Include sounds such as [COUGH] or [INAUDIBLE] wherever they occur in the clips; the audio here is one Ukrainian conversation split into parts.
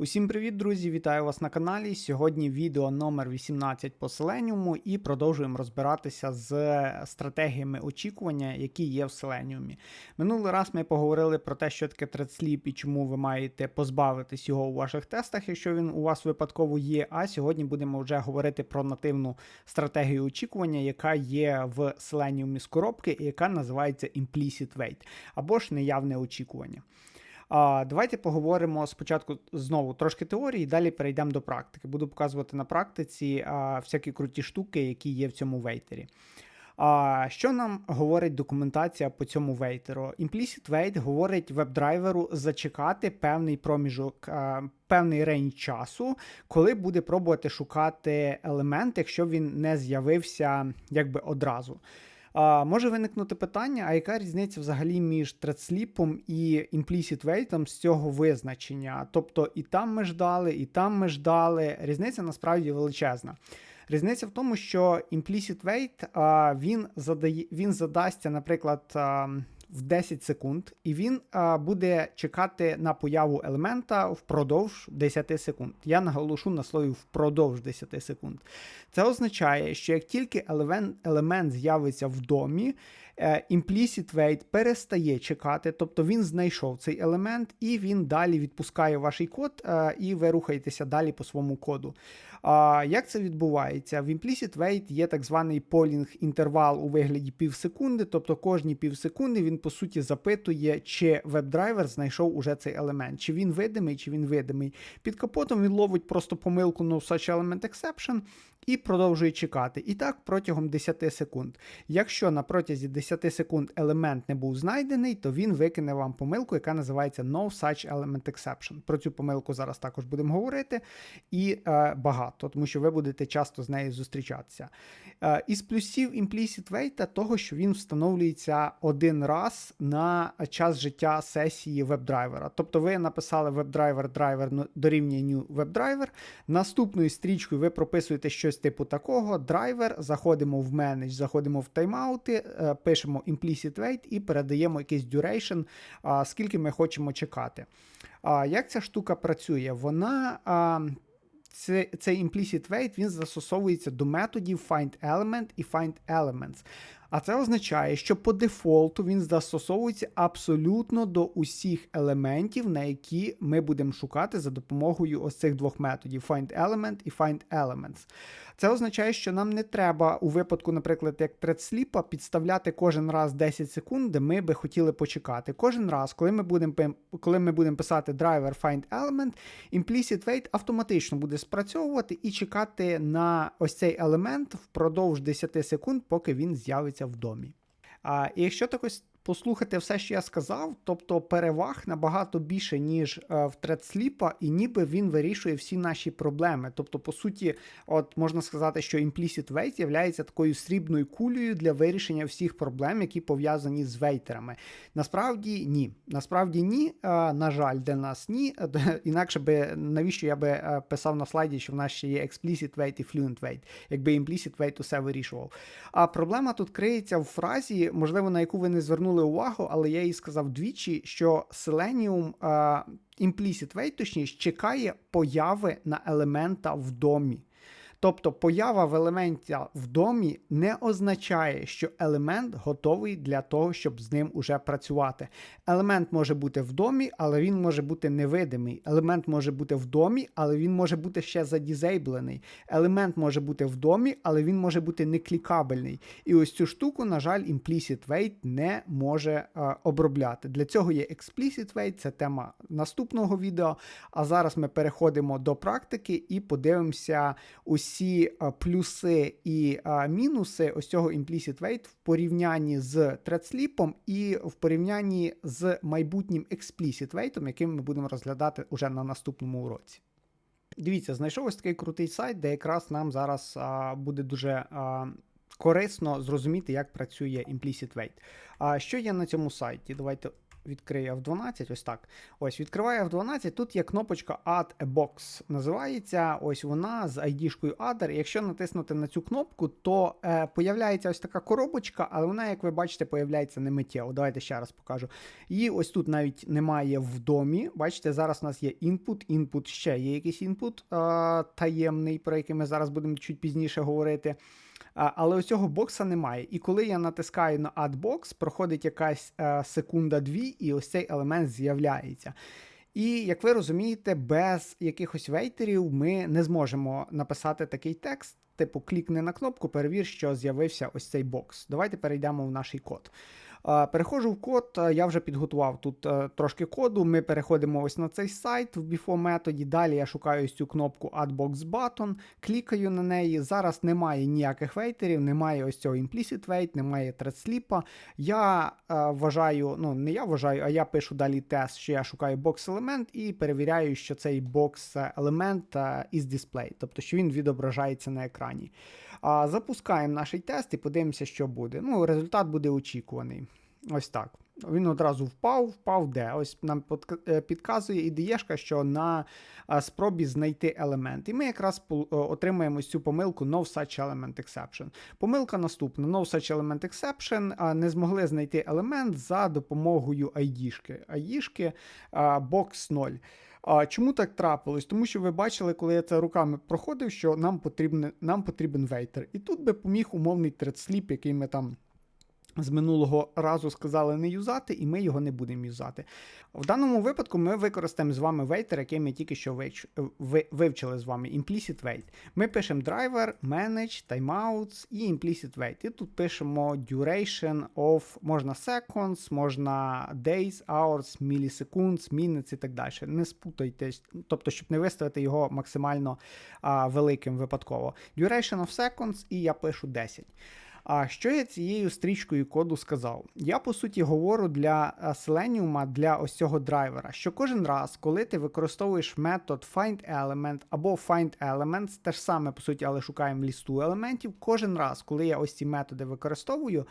Усім привіт, друзі! Вітаю вас на каналі. Сьогодні відео номер 18 по Selenium і продовжуємо розбиратися з стратегіями очікування, які є в Selenium. Минулий раз ми поговорили про те, що таке ThreadSleep і чому ви маєте позбавитись його у ваших тестах, якщо він у вас випадково є. А сьогодні будемо вже говорити про нативну стратегію очікування, яка є в Selenium з коробки, і яка називається Implicit Wait або ж неявне очікування. А, Давайте поговоримо спочатку знову трошки теорії, далі перейдемо до практики. Буду показувати на практиці а, всякі круті штуки, які є в цьому вейтері. А що нам говорить документація по цьому вейтеру? Implicit wait говорить веб-драйверу зачекати певний проміжок, певний рейндж часу, коли буде пробувати шукати елемент, якщо він не з'явився якби одразу. А, Може виникнути питання, а яка різниця взагалі між тредсліпом і implicit wait з цього визначення? Тобто і там ми ждали, і там ми ждали. Різниця насправді величезна. Різниця в тому, що implicit wait, а, він задає, він задасться, наприклад, а, в 10 секунд, і він а, буде чекати на появу елемента впродовж 10 секунд. Я наголошу на слові впродовж 10 секунд. Це означає, що як тільки елемент, елемент з'явиться в домі, е, implicit wait перестає чекати, тобто він знайшов цей елемент, і він далі відпускає ваш код, е, і ви рухаєтеся далі по своєму коду. А Як це відбувається? В implicit wait є так званий polling інтервал у вигляді півсекунди, тобто кожні півсекунди він, по суті, запитує, чи веб-драйвер знайшов уже цей елемент, чи він видимий, чи він видимий. Під капотом він ловить просто помилку no such element exception і продовжує чекати. І так протягом 10 секунд. Якщо на протязі 10 секунд елемент не був знайдений, то він викине вам помилку, яка називається No Such Element Exception. Про цю помилку зараз також будемо говорити. І е, багато, тому що ви будете часто з нею зустрічатися. Е, із плюсів Implicit Wait того, що він встановлюється один раз на час життя сесії веб-драйвера. Тобто ви написали веб-драйвер драйвер дорівнює new веб-драйвер. Наступною стрічкою ви прописуєте щось типу такого: драйвер, заходимо в менедж, заходимо в тайм-аути, е, пишемо implicit wait і передаємо якийсь duration, скільки ми хочемо чекати. Як ця штука працює? Вона цей implicit wait він застосовується до методів findElement і findElements. А це означає, що по дефолту він застосовується абсолютно до усіх елементів, на які ми будемо шукати за допомогою ось цих двох методів: findElement і findElements. Це означає, що нам не треба у випадку, наприклад, як ThreadSleep, підставляти кожен раз 10 секунд, де ми би хотіли почекати. Кожен раз, коли ми будемо коли ми будемо писати driver find element, implicit wait автоматично буде спрацьовувати і чекати на ось цей елемент впродовж 10 секунд, поки він з'явиться в домі. А, якщо так послухати все, що я сказав, тобто переваг набагато більше, ніж е, в ThreadSleep, і ніби він вирішує всі наші проблеми. Тобто, по суті, от можна сказати, що Implicit Wait є такою срібною кулею для вирішення всіх проблем, які пов'язані з вейтерами. Насправді ні. Насправді ні. Е, на жаль, для нас ні. Інакше би навіщо я би е, писав на слайді, що в нас ще є Explicit Wait і Fluent Wait, якби Implicit Wait усе вирішував. А проблема тут криється в фразі, можливо, на яку ви не звернули звернули увагу, але я їй сказав двічі, що Selenium uh, Implicit Wait, точніше, чекає появи на елемента в домі. Тобто поява в елементі в домі не означає, що елемент готовий для того, щоб з ним уже працювати. Елемент може бути в домі, але він може бути невидимий. Елемент може бути в домі, але він може бути ще задізейблений. Елемент може бути в домі, але він може бути не клікабельний. І ось цю штуку, на жаль, Implicit Wait не може а, обробляти. Для цього є Explicit Wait, це тема наступного відео. А зараз ми переходимо до практики і подивимося усі всі плюси і мінуси ось цього implicit wait в порівнянні з ThreadSleep і в порівнянні з майбутнім explicit wait, яким ми будемо розглядати уже на наступному уроці. Дивіться, знайшов ось такий крутий сайт, де якраз нам зараз а, буде дуже а, корисно зрозуміти, як працює implicit wait. А що є на цьому сайті? Давайте відкриє F12, ось так. Ось, відкриває F12, тут є кнопочка Add a Box. Називається ось вона з ID-шкою Adder. Якщо натиснути на цю кнопку, то е, появляється ось така коробочка, але вона, як ви бачите, появляється не миттєво. Давайте ще раз покажу. Її ось тут навіть немає в домі. Бачите, зараз у нас є input, input ще є якийсь інпут е, таємний, про який ми зараз будемо чуть пізніше говорити. Але ось цього бокса немає. І коли я натискаю на Add Box, проходить якась е, секунда-дві, і ось цей елемент з'являється. І як ви розумієте, без якихось вейтерів ми не зможемо написати такий текст. Типу, клікни на кнопку, перевір, що з'явився ось цей бокс. Давайте перейдемо в наш код. Переходжу в код, я вже підготував тут е, трошки коду. Ми переходимо ось на цей сайт в before методі. Далі я шукаю цю кнопку Add Button, клікаю на неї. Зараз немає ніяких вейтерів, немає ось цього implicit wait, немає thread Я е, вважаю, ну не я вважаю, а я пишу далі тест, що я шукаю бокс елемент і перевіряю, що цей бокс елемент е, is display, тобто що він відображається на екрані. Запускаємо наш тест і подивимося, що буде. Ну, Результат буде очікуваний. Ось так. Він одразу впав, впав де. Ось нам е, підказує ідеєшка, що на спробі знайти елемент. І ми якраз отримаємо цю помилку No such element exception. Помилка наступна: No such element exception. Не змогли знайти елемент за допомогою ID-шки. ID-шки box 0. А чому так трапилось? Тому що ви бачили, коли я це руками проходив, що нам потрібен нам потрібен вейтер. І тут би поміг умовний тредсліп, який ми там з минулого разу сказали не юзати, і ми його не будемо юзати. В даному випадку ми використаємо з вами вейтер, який ми тільки що вивчили з вами implicit wait. Ми пишемо driver, manage, timeouts і implicit wait. І тут пишемо duration of можна seconds, можна days, hours, milliseconds, minutes і так далі. Не спутайтесь, тобто, щоб не виставити його максимально а, великим випадково. Duration of seconds, і я пишу 10. А що я цією стрічкою коду сказав? Я по суті говорю для е, Selenium, для ось цього драйвера, що кожен раз, коли ти використовуєш метод findElement або findElements, те ж саме по суті, але шукаємо лісту елементів, кожен раз, коли я ось ці методи використовую.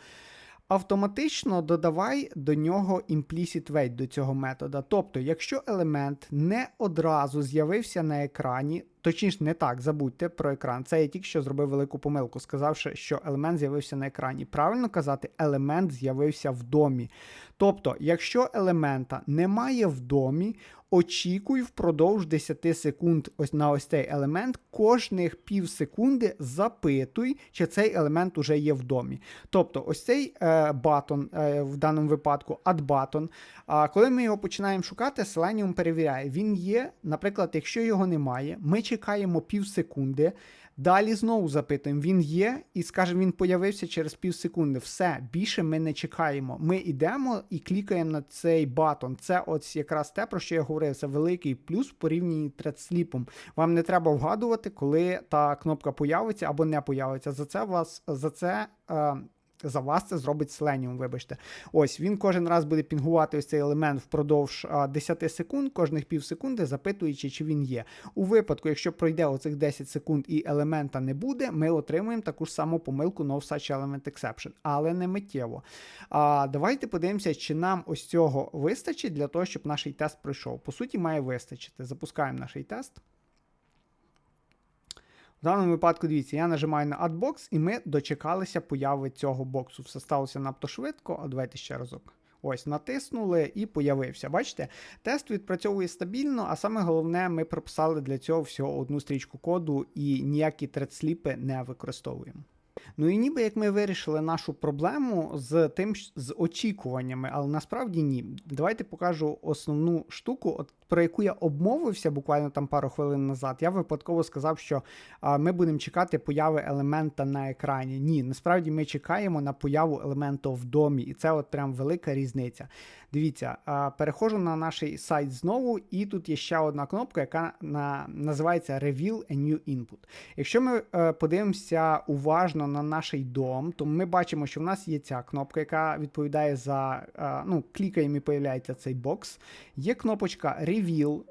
Автоматично додавай до нього implicit weight до цього метода. Тобто, якщо елемент не одразу з'явився на екрані, точніше, не так, забудьте про екран. Це я тільки що зробив велику помилку, сказавши, що елемент з'явився на екрані. Правильно казати, елемент з'явився в домі. Тобто, якщо елемента немає в домі, очікуй впродовж 10 секунд ось на ось цей елемент, кожних пів секунди запитуй, чи цей елемент уже є в домі. Тобто, ось цей е, батон, е, в даному випадку, add button, а коли ми його починаємо шукати, Selenium перевіряє, він є, наприклад, якщо його немає, ми чекаємо пів секунди. Далі знову запитуємо, він є, і скажемо, він появився через пів секунди. Все, більше ми не чекаємо. Ми йдемо і клікаємо на цей батон. Це ось якраз те, про що я говорив. Це великий плюс в порівнянні тредсліпом. Вам не треба вгадувати, коли та кнопка появиться або не появиться. За це вас за це. Е, за вас це зробить Selenium, вибачте. Ось він кожен раз буде пінгувати ось цей елемент впродовж 10 секунд, кожних пів секунди, запитуючи, чи він є. У випадку, якщо пройде оцих 10 секунд і елемента не буде, ми отримуємо таку ж саму помилку No Such Element Exception, але не миттєво. А, Давайте подивимося, чи нам ось цього вистачить для того, щоб наш тест пройшов. По суті, має вистачити. Запускаємо наш тест. В даному випадку, дивіться, я нажимаю на AddBox і ми дочекалися появи цього боксу. Все сталося надто швидко, а давайте ще разок. Ось, натиснули і появився. Бачите, тест відпрацьовує стабільно, а саме головне, ми прописали для цього всього одну стрічку коду і ніякі тредсліпи не використовуємо. Ну і ніби як ми вирішили нашу проблему з тим з очікуваннями, але насправді ні. Давайте покажу основну штуку. От про яку я обмовився буквально там пару хвилин назад, я випадково сказав, що а, ми будемо чекати появи елемента на екрані. Ні, насправді ми чекаємо на появу елементу в домі, і це от прям велика різниця. Дивіться, а, переходжу на наш сайт знову, і тут є ще одна кнопка, яка на, називається Reveal a New Input. Якщо ми а, е, подивимося уважно на наш дом, то ми бачимо, що в нас є ця кнопка, яка відповідає за е, ну, клікаємо і появляється цей бокс. Є кнопочка Reveal,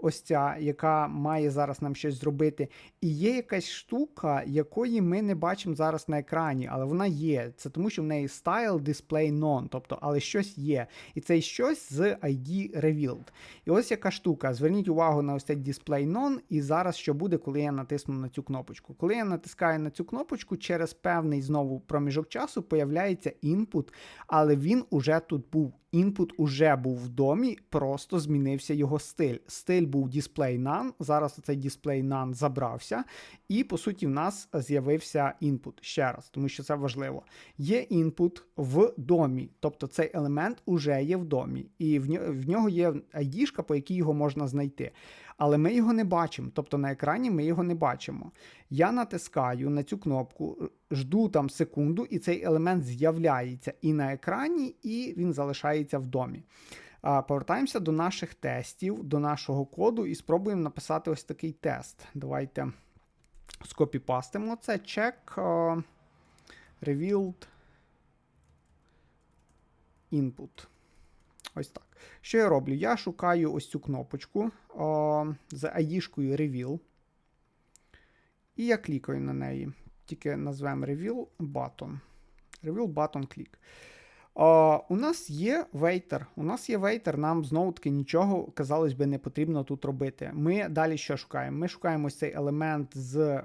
ось ця, яка має зараз нам щось зробити. І є якась штука, якої ми не бачимо зараз на екрані, але вона є. Це тому, що в неї Style Display None, тобто, але щось є. І це щось з ID Revealed. І ось яка штука. Зверніть увагу на ось цей Display None, і зараз що буде, коли я натисну на цю кнопочку. Коли я натискаю на цю кнопочку, через певний знову проміжок часу появляється інпут, але він уже тут був. Інпут уже був в домі, просто змінився його стиль. Стиль був Display None, зараз цей Display None забрався, і по суті в нас з'явився інпут ще раз, тому що це важливо. Є інпут в домі, тобто цей елемент уже є в домі, і в нього є ID, по якій його можна знайти. Але ми його не бачимо, тобто на екрані ми його не бачимо. Я натискаю на цю кнопку, жду там секунду, і цей елемент з'являється і на екрані, і він залишається в домі. Повертаємося до наших тестів, до нашого коду, і спробуємо написати ось такий тест. Давайте скопіпастимо це. Check uh, revealed input. Ось так. Що я роблю? Я шукаю ось цю кнопочку о, з ID-шкою Reveal. І я клікаю на неї. Тільки назвемо Reveal Button. Reveal Button Click. У нас є вейтер. У нас є вейтер, нам знову-таки нічого, казалось би, не потрібно тут робити. Ми далі що шукаємо? Ми шукаємо ось цей елемент з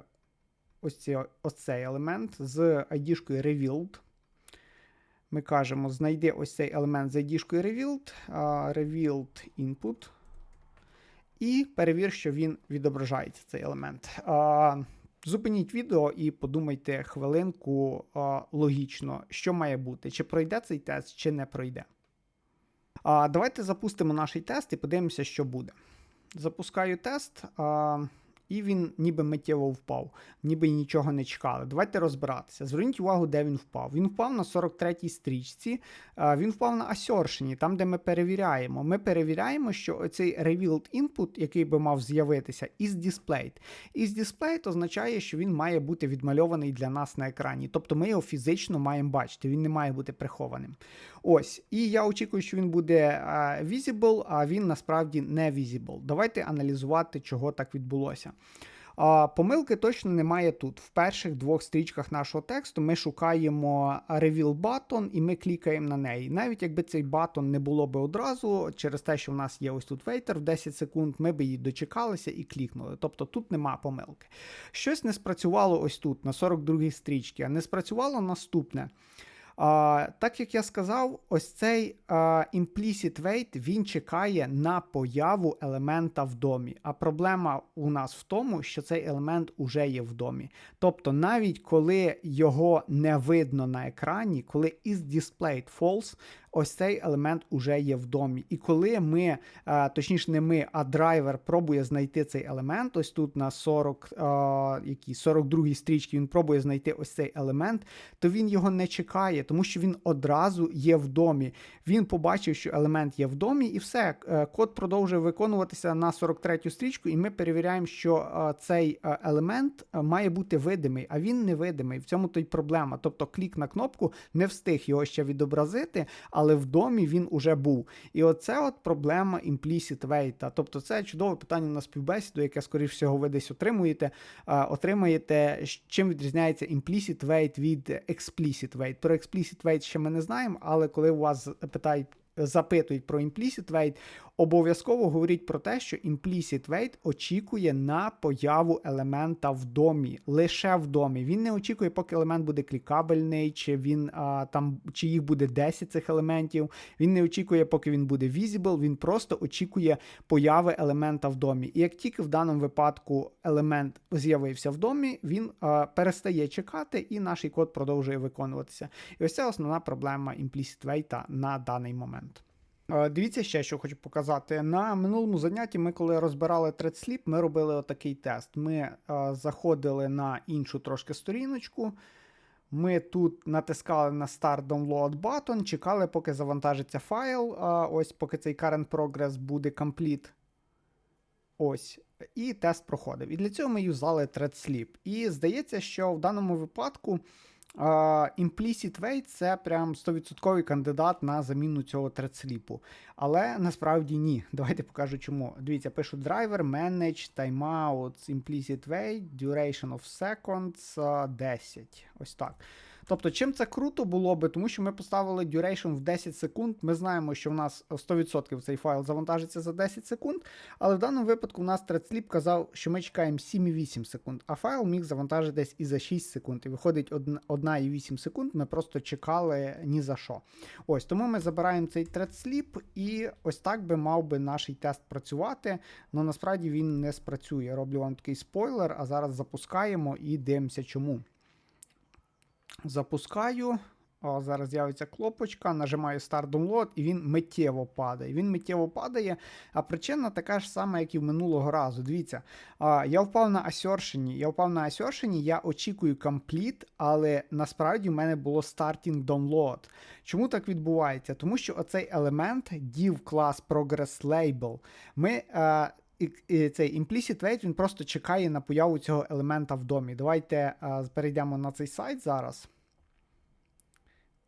ось цей, ось цей елемент з ID-шкою Revealed. Ми кажемо, знайди ось цей елемент з ID-шкою Revealed, Revealed Input. І перевір, що він відображається, цей елемент. Зупиніть відео і подумайте хвилинку логічно, що має бути, чи пройде цей тест, чи не пройде. Давайте запустимо наш тест і подивимося, що буде. Запускаю тест. І він ніби миттєво впав, ніби нічого не чекали. Давайте розбиратися. Зверніть увагу, де він впав. Він впав на 43-й стрічці, він впав на асершені, там, де ми перевіряємо. Ми перевіряємо, що цей revealed input, який би мав з'явитися, is displayed. Is displayed означає, що він має бути відмальований для нас на екрані. Тобто ми його фізично маємо бачити, він не має бути прихованим. Ось, і я очікую, що він буде visible, а він насправді не visible. Давайте аналізувати, чого так відбулося. А, Помилки точно немає тут. В перших двох стрічках нашого тексту ми шукаємо Reveal Button і ми клікаємо на неї. Навіть якби цей батон не було би одразу, через те, що в нас є ось тут вейтер в 10 секунд, ми б її дочекалися і клікнули. Тобто тут нема помилки. Щось не спрацювало ось тут, на 42 й стрічці, а не спрацювало наступне. А, Так як я сказав, ось цей а, implicit wait він чекає на появу елемента в домі. А проблема у нас в тому, що цей елемент уже є в домі. Тобто, навіть коли його не видно на екрані, коли is displayed false, ось цей елемент уже є в домі. І коли ми, е, точніше, не ми, а драйвер пробує знайти цей елемент, ось тут на 40, е, якій 42 стрічці він пробує знайти ось цей елемент, то він його не чекає, тому що він одразу є в домі. Він побачив, що елемент є в домі, і все. Е, код продовжує виконуватися на 43 стрічку, і ми перевіряємо, що цей елемент має бути видимий, а він невидимий. В цьому то й проблема. Тобто клік на кнопку не встиг його ще відобразити але в домі він уже був. І оце от проблема імплісіт вейта. Тобто це чудове питання на співбесіду, яке, скоріш всього, ви десь отримуєте. Отримаєте, чим відрізняється імплісіт вейт від експлісіт вейт. Про експлісіт вейт ще ми не знаємо, але коли у вас питають запитують про implicit weight, обов'язково говоріть про те, що implicit weight очікує на появу елемента в домі, лише в домі. Він не очікує, поки елемент буде клікабельний, чи він а, там, чи їх буде 10 цих елементів. Він не очікує, поки він буде visible, він просто очікує появи елемента в домі. І як тільки в даному випадку елемент з'явився в домі, він а, перестає чекати, і наш код продовжує виконуватися. І ось це основна проблема implicit weight на даний момент. Дивіться ще, що хочу показати. На минулому занятті ми, коли розбирали ThreadSlip, ми робили отакий тест. Ми заходили на іншу трошки сторіночку. Ми тут натискали на Start Download button, чекали, поки завантажиться файл. Ось поки цей current progress буде complete. Ось. І тест проходив. І для цього ми юзали ThreadSlip. І здається, що в даному випадку implicit weight це прям 100% кандидат на заміну цього трецліпу. Але насправді ні. [LAUGHS] Давайте покажу чому. Дивіться, пишу драйвер, manage, timeouts, implicit вей, duration of seconds uh, 10. Ось так. Тобто, чим це круто було би, тому що ми поставили duration в 10 секунд. Ми знаємо, що в нас 100% цей файл завантажиться за 10 секунд, але в даному випадку у нас ThreadSlip казав, що ми чекаємо 7,8 секунд, а файл міг завантажити десь і за 6 секунд. І виходить 1,8 секунд, ми просто чекали ні за що. Ось, тому ми забираємо цей ThreadSlip і ось так би мав би наш тест працювати, але насправді він не спрацює. Роблю вам такий спойлер, а зараз запускаємо і дивимося чому. Запускаю. О, Зараз з'явиться кнопочка, нажимаю Start Download, і він миттєво падає. Він миттєво падає, а причина така ж сама, як і в минулого разу. Дивіться, я впав на асершені. Я впав на асершені, я очікую Complete, але насправді в мене було Starting Download. Чому так відбувається? Тому що оцей елемент div class Progress Label. Ми. І цей implicit wait, він просто чекає на появу цього елемента в домі. Давайте а, перейдемо на цей сайт зараз.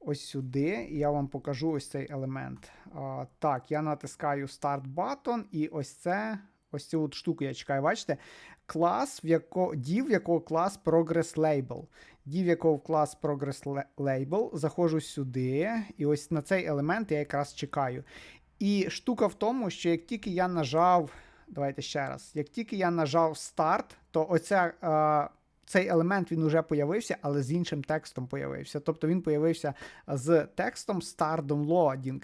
Ось сюди, і я вам покажу ось цей елемент. А, Так, я натискаю Start Button, і ось це. Ось цю от штуку я чекаю, бачите? Клас, в яко, div, якого клас Progress Label. Div, якого клас Progress Label. Заходжу сюди, і ось на цей елемент я якраз чекаю. І штука в тому, що як тільки я нажав. Давайте ще раз. Як тільки я нажав старт, то оця, е, цей елемент він уже появився, але з іншим текстом появився. Тобто він появився з текстом Start Downloading,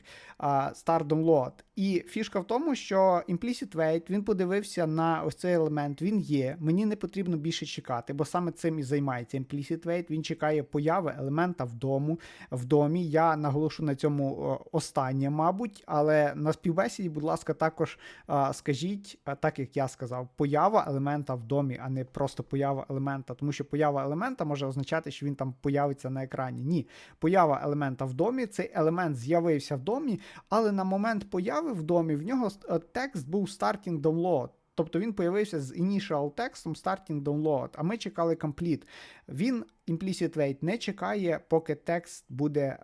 Start Download. І фішка в тому, що Implicit Wait, він подивився на ось цей елемент, він є. Мені не потрібно більше чекати, бо саме цим і займається Implicit Wait. Він чекає появи елемента в дому, в домі. Я наголошу на цьому останнє, мабуть, але на співбесіді, будь ласка, також скажіть, так як я сказав, поява елемента в домі, а не просто поява елемента. Тому що поява елемента може означати, що він там появиться на екрані. Ні, поява елемента в домі, цей елемент з'явився в домі, але на момент появи в домі, в нього е, текст був starting download. Тобто він появився з initial текстом starting download, а ми чекали complete. Він implicit wait не чекає, поки текст буде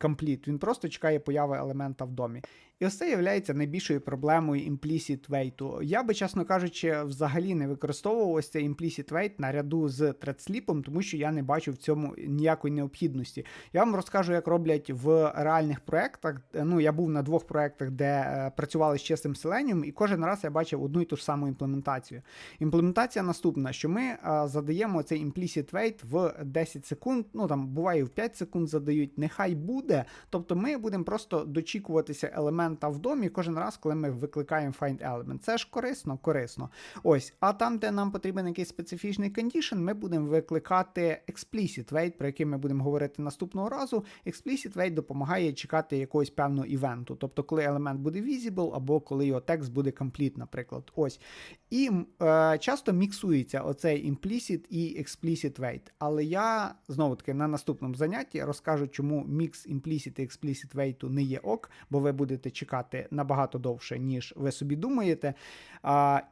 complete. Він просто чекає появи елемента в домі. І ось це є найбільшою проблемою implicit wait. Я би, чесно кажучи, взагалі не використовував ось цей implicit wait наряду з thread тому що я не бачу в цьому ніякої необхідності. Я вам розкажу, як роблять в реальних проєктах. Ну, я був на двох проєктах, де е, працювали з чистим Selenium, і кожен раз я бачив одну і ту ж саму імплементацію. Імплементація наступна, що ми е, задаємо цей implicit wait в 10 секунд, ну там буває в 5 секунд задають, нехай буде. Тобто ми будемо просто дочікуватися елемента в домі кожен раз, коли ми викликаємо find element. Це ж корисно, корисно. Ось, а там, де нам потрібен якийсь специфічний condition, ми будемо викликати explicit wait, про який ми будемо говорити наступного разу. Explicit wait допомагає чекати якогось певного івенту. Тобто, коли елемент буде visible, або коли його текст буде complete, наприклад. Ось. І е, часто міксується оцей implicit і explicit wait. Але я знову таки на наступному занятті розкажу, чому мікс implicit і explicit Weight не є ок, бо ви будете чекати набагато довше, ніж ви собі думаєте.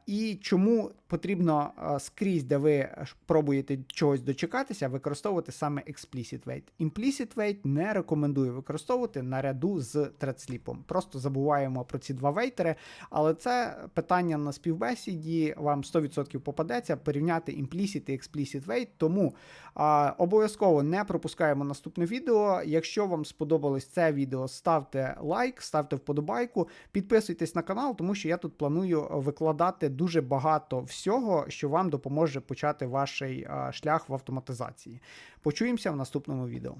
І чому потрібно скрізь, де ви пробуєте чогось дочекатися, використовувати саме explicit wait. Implicit wait не рекомендую використовувати наряду з thread Просто забуваємо про ці два вейтери, але це питання на співбесіді вам 100% попадеться порівняти implicit і explicit wait. Тому обов'язково не пропускаємо наступне відео. Якщо вам сподобалось це відео, ставте лайк, ставте вподобайку. Підписуйтесь на канал, тому що я тут планую викладати дуже багато всього, що вам допоможе почати ваш шлях в автоматизації. Почуємося в наступному відео.